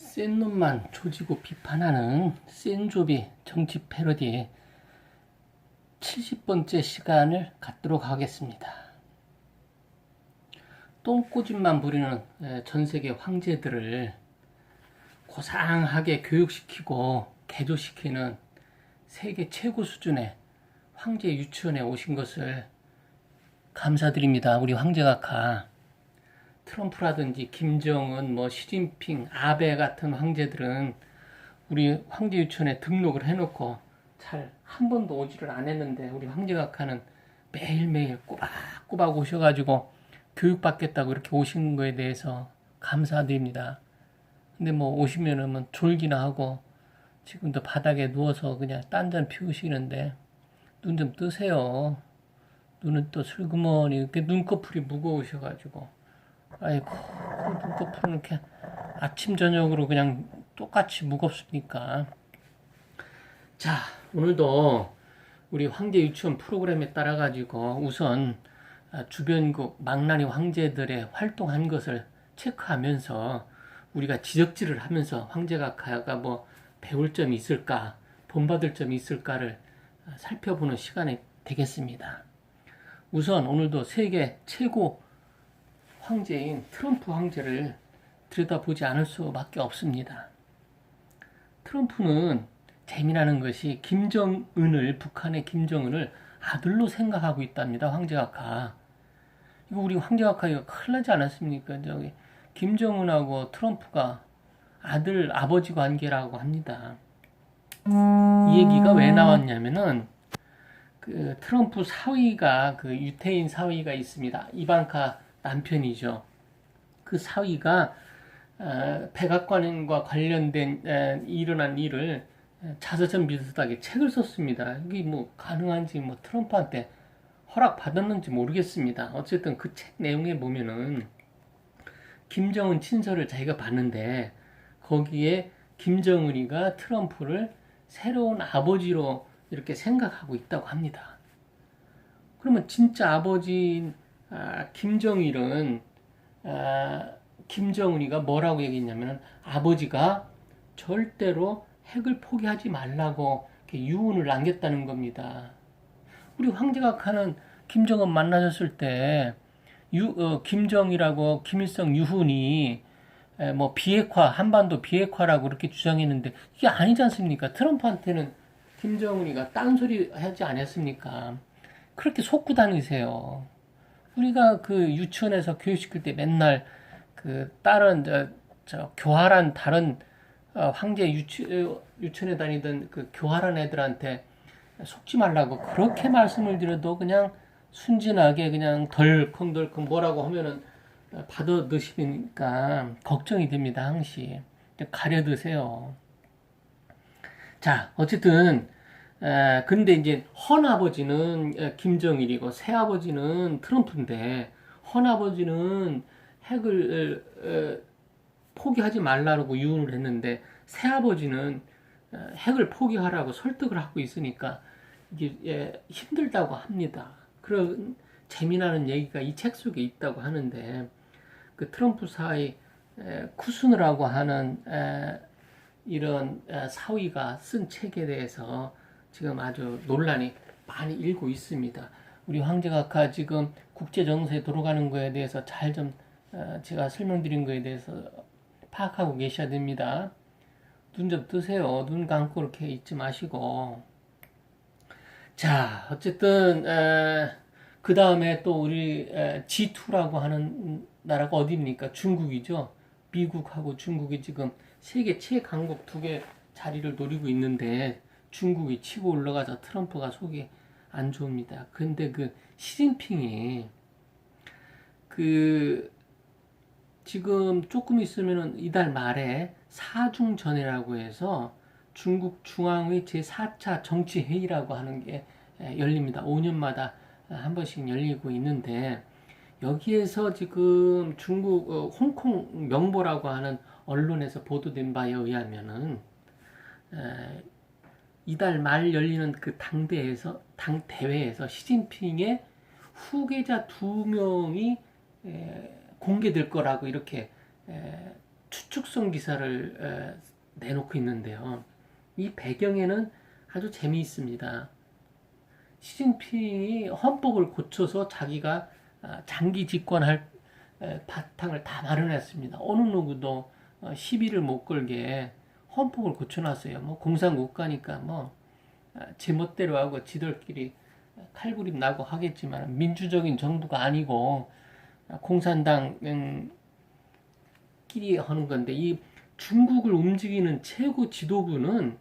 센 놈만 조지고 비판하는 센조비 정치 패러디 70번째 시간을 갖도록 하겠습니다. 똥꼬집만 부리는 에, 전 세계 황제들을 고상하게 교육시키고 개조시키는 세계 최고 수준의 황제 유치원에 오신 것을 감사드립니다. 우리 황제각하. 트럼프라든지 김정은, 뭐 시진핑, 아베 같은 황제들은 우리 황제 유치원에 등록을 해놓고 잘 한 번도 오지를 안 했는데 우리 황제각하는 매일매일 꼬박꼬박 오셔가지고 교육받겠다고 이렇게 오신 거에 대해서 감사드립니다. 근데 뭐 오시면은 뭐 졸기나 하고 지금도 바닥에 누워서 그냥 딴전 피우시는데 눈 좀 뜨세요. 눈은 또 슬그머니 이렇게 눈꺼풀이 무거우셔가지고 아이고 그 눈꺼풀은 이렇게 아침 저녁으로 그냥 똑같이 무겁습니까? 자 오늘도 우리 황제 유치원 프로그램에 따라 가지고 우선 아, 주변국 망나니 황제들의 활동한 것을 체크하면서 우리가 지적질을 하면서 황제각하가 뭐 배울 점이 있을까 본받을 점이 있을까를 아, 살펴보는 시간이 되겠습니다. 우선 오늘도 세계 최고 황제인 트럼프 황제를 들여다보지 않을 수밖에 없습니다. 트럼프는 재미나는 것이 김정은을 북한의 김정은을 아들로 생각하고 있답니다. 황제각하. 이거 우리 황제각하 이거 큰일 나지 않았습니까? 저기 김정은하고 트럼프가 아들 아버지 관계라고 합니다. 이 얘기가 왜 나왔냐면은 그 트럼프 사위가 그 유태인 사위가 있습니다. 이방카 남편이죠. 그 사위가 어, 백악관과 관련된 에, 일어난 일을 자서전 비슷하게 책을 썼습니다. 이게 뭐 가능한지 뭐 트럼프한테 허락 받았는지 모르겠습니다. 어쨌든 그 책 내용에 보면은 김정은 친서를 자기가 봤는데 거기에 김정은이가 트럼프를 새로운 아버지로 이렇게 생각하고 있다고 합니다. 그러면 진짜 아버지인 아, 김정일은 아, 김정은이가 뭐라고 얘기했냐면 아버지가 절대로 핵을 포기하지 말라고 유언을 남겼다는 겁니다. 우리 황제각하는 김정은 만나셨을 때 유, 어, 김정이라고 김일성 유훈이 에, 뭐 비핵화 한반도 비핵화라고 그렇게 주장했는데 이게 아니지 않습니까? 트럼프한테는 김정은이가 딴소리 하지 않았습니까? 그렇게 속고 다니세요. 우리가 그 유치원에서 교육시킬 때 맨날 그 다른 저, 저 교활한 다른 어, 황제 유치, 어, 유치원에 다니던 그 교활한 애들한테 속지 말라고 그렇게 말씀을 드려도 그냥 순진하게 그냥 덜컹덜컹 뭐라고 하면은 받아 드시니까 걱정이 됩니다 항시 가려 드세요. 자 어쨌든 에, 근데 이제 헌아버지는 김정일이고 새아버지는 트럼프인데 헌아버지는 핵을 에, 포기하지 말라고 유언을 했는데 새아버지는 핵을 포기하라고 설득을 하고 있으니까 이게 예, 힘들다고 합니다. 그런 재미나는 얘기가 이 책 속에 있다고 하는데 그 트럼프 사이 쿠스느라고 하는 에, 이런 에, 사위가 쓴 책에 대해서 지금 아주 논란이 많이 일고 있습니다. 우리 황제각하 지금 국제 정세에 들어가는 거에 대해서 잘좀 어, 제가 설명드린 거에 대해서 파악하고 계셔야 됩니다. 눈 좀 뜨세요. 눈 감고 이렇게 있지 마시고. 자, 어쨌든 그 다음에 또 우리 에, G2라고 하는 나라가 어디입니까? 중국이죠. 미국하고 중국이 지금 세계 최강국 두 개 자리를 노리고 있는데 중국이 치고 올라가서 트럼프가 속이 안 좋습니다. 근데 그 시진핑이 그 지금 조금 있으면은 이달 말에 사중전이라고 해서 중국 중앙의 제4차 정치회의라고 하는 게 열립니다. 5년마다 한 번씩 열리고 있는데 여기에서 지금 중국 어, 홍콩 명보라고 하는 언론에서 보도된 바에 의하면은 이달 말 열리는 그 당대에서 당 대회에서 시진핑의 후계자 두 명이 공개될 거라고 이렇게 추측성 기사를 에, 내놓고 있는데요. 이 배경에는 아주 재미있습니다. 시진핑이 헌법을 고쳐서 자기가 아, 장기 집권할 에, 바탕을 다 마련했습니다. 어느 누구도 어, 시비를 못 걸게 헌법을 고쳐놨어요. 뭐 공산국가니까 뭐 아, 제멋대로 하고 지들끼리 칼부림 나고 하겠지만 민주적인 정부가 아니고 아, 공산당 음, 끼리 하는 건데 이 중국을 움직이는 최고 지도부는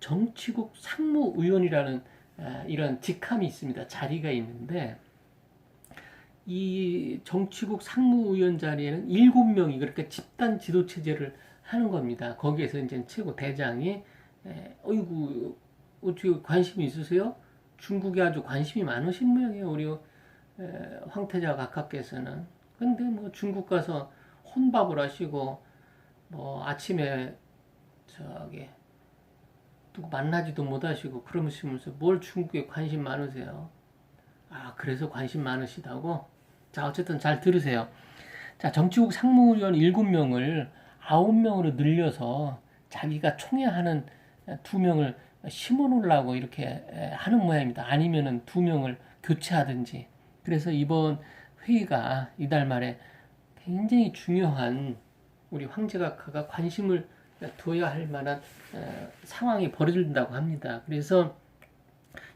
정치국 상무위원이라는 아, 이런 직함이 있습니다. 자리가 있는데 이 정치국 상무위원 자리에는 일곱 명이 그러니까 집단 지도 체제를 하는 겁니다. 거기에서 이제 최고 대장이 에, 어이구 어떻게 관심이 있으세요? 중국에 아주 관심이 많으신 모양이에요. 우리 에, 황태자 각하께서는. 근데 뭐 중국 가서 혼밥을 하시고 뭐 아침에 저기 누구 만나지도 못하시고 그러시면서 뭘 중국에 관심 많으세요? 아 그래서 관심 많으시다고? 자 어쨌든 잘 들으세요. 자 정치국 상무위원 7명을 9명으로 늘려서 자기가 총회하는 두 명을 심어 놓으려고 이렇게 하는 모양입니다. 아니면은 두 명을 교체하든지. 그래서 이번 회의가 이달 말에 굉장히 중요한 우리 황제각하가 관심을 둬야 할 만한 어, 상황이 벌어진다고 합니다. 그래서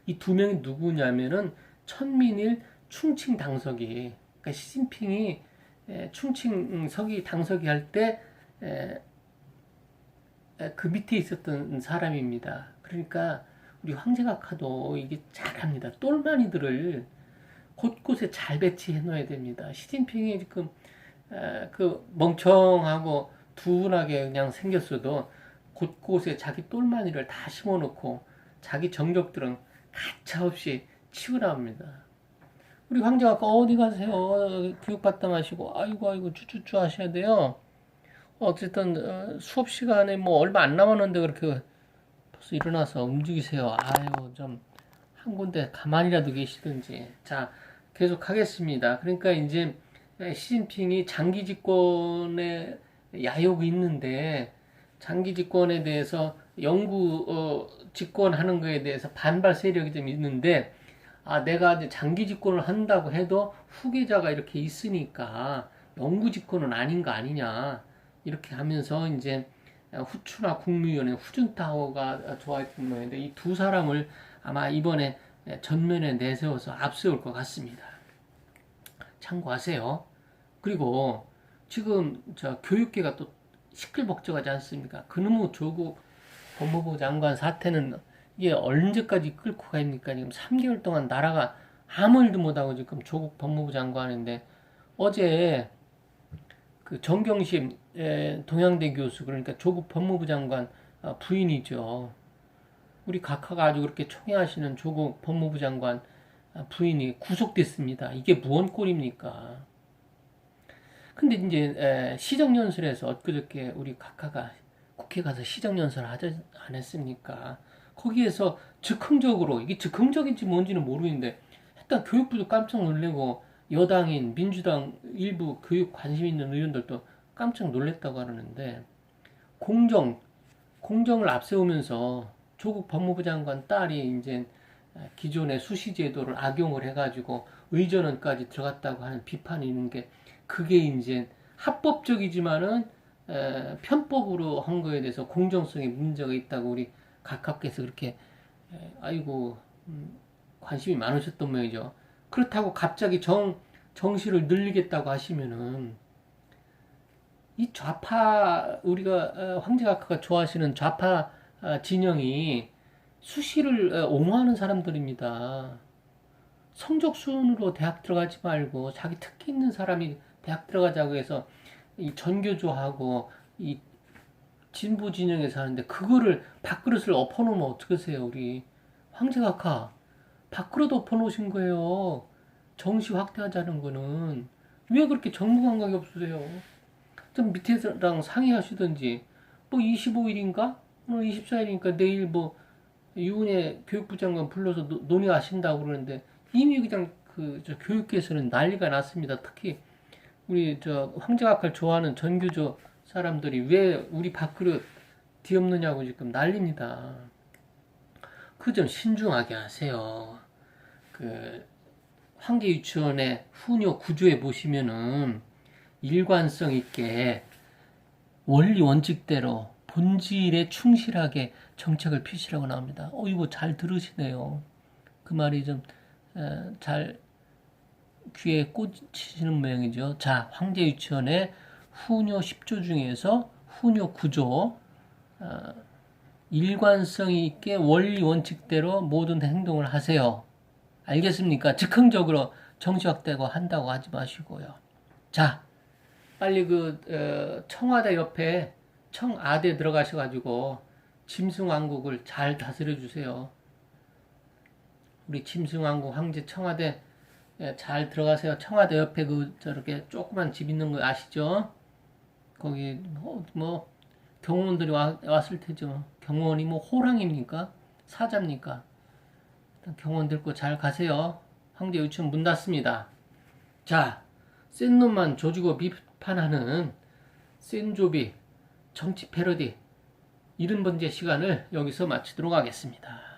이 두 명이 누구냐면은 천민일 충칭 당서기. 그러니까 시진핑이 에, 충칭 서기 당서기 할때 그 밑에 있었던 사람입니다. 그러니까 우리 황제각하도 이게 잘합니다. 똘마니들을 곳곳에 잘 배치해 놓아야 됩니다. 시진핑이 지금 그 멍청하고 둔하게 그냥 생겼어도 곳곳에 자기 똘마니를 다 심어놓고 자기 정적들은 가차없이 치고 나옵니다. 우리 황제각하 어디 가세요? 교육받다 마시고 아이고 아이고 쭈쭈쭈 하셔야 돼요. 어쨌든 어, 수업 시간에 뭐 얼마 안 남았는데 그렇게 벌써 일어나서 움직이세요. 아유 좀 한 군데 가만히라도 계시든지. 자 계속 하겠습니다. 그러니까 이제 시진핑이 장기 집권에 야욕이 있는데 장기 집권에 대해서 영구 어, 집권하는 거에 대해서 반발 세력이 좀 있는데 아 내가 이제 장기 집권을 한다고 해도 후계자가 이렇게 있으니까 영구 집권은 아닌 거 아니냐 이렇게 하면서 이제 후추나 국무위원회 후준타오가 좋아했던 모양인데 이 두 사람을 아마 이번에 전면에 내세워서 앞세울 것 같습니다. 참고하세요. 그리고 지금 저 교육계가 또 시끌벅적하지 않습니까? 그놈의 조국 법무부 장관 사태는 이게 언제까지 끌고 가입니까? 지금 3개월 동안 나라가 아무 일도 못하고 지금 조국 법무부 장관인데 어제 그 정경심 동양대 교수 그러니까 조국 법무부 장관 어, 부인이죠. 우리 각하가 아주 그렇게 총애하시는 조국 법무부 장관 어, 부인이 구속됐습니다. 이게 무언 꼴입니까? 근데 이제 시정연설에서 엊그저께 우리 각하가 국회 가서 시정연설 하지 않았습니까? 거기에서 즉흥적으로 이게 즉흥적인지 뭔지는 모르겠는데 일단 교육부도 깜짝 놀래고 여당인 민주당 일부 교육 관심 있는 의원들도 깜짝 놀랐다고 하는데 공정 공정을 앞세우면서 조국 법무부 장관 딸이 이제 기존의 수시 제도를 악용을 해가지고 의전원까지 들어갔다고 하는 비판이 있는 게 그게 이제 합법적이지만은 에, 편법으로 한 거에 대해서 공정성에 문제가 있다고 우리 각하께서 그렇게 에, 아이고 음, 관심이 많으셨던 모양이죠. 그렇다고 갑자기 정, 정시를 늘리겠다고 하시면은 이 좌파 우리가 어, 황제각하가 좋아하시는 좌파 어, 진영이 수시를 어, 옹호하는 사람들입니다. 성적 순으로 대학 들어가지 말고 자기 특기 있는 사람이 대학 들어가자고 해서 이 전교조하고 이 진보 진영에 사는데 그거를 밥그릇을 엎어놓으면 어떡하세요 우리 황제각하 밖으로 덮어놓으신 거예요. 정시 확대하자는 거는 왜 그렇게 정부 감각이 없으세요? 좀 밑에랑 상의하시든지 뭐 25일인가 오늘 24일이니까 내일 뭐 유은혜 교육부 장관 불러서 노, 논의하신다고 그러는데 이미 그냥 그저 교육계에서는 난리가 났습니다. 특히 우리 저 황제각을 좋아하는 전교조 사람들이 왜 우리 밥그릇 뒤엎느냐고 지금 난립니다. 그점 신중하게 하세요. 그 황계 유치원의 후녀 구조에 보시면은 일관성 있게 원리 원칙대로 본질에 충실하게 정책을 펼치라고 나옵니다. 어 이거 잘 들으시네요. 그 말이 좀 잘 귀에 꽂히시는 모양이죠. 자, 황제 유치원의 후녀 10조 중에서 후녀 9조 어, 일관성 있게 원리 원칙대로 모든 행동을 하세요. 알겠습니까? 즉흥적으로 정치 확대고 한다고 하지 마시고요. 자, 빨리 그 어, 청와대 옆에 청아대 들어가셔가지고 짐승왕국을 잘 다스려 주세요. 우리 짐승왕국 황제 청와대 예, 잘 들어가세요. 청와대 옆에 그 저렇게 조그만 집 있는 거 아시죠? 거기 뭐, 뭐 경호원들이 와, 왔을 테죠. 경호원이 뭐 호랑입니까? 사자입니까? 경호원 들고 잘 가세요. 황제 유치원 문 닫습니다. 자, 센 놈만 조지고 비판하는 센조비 정치 패러디 이른 번째 시간을 여기서 마치도록 하겠습니다.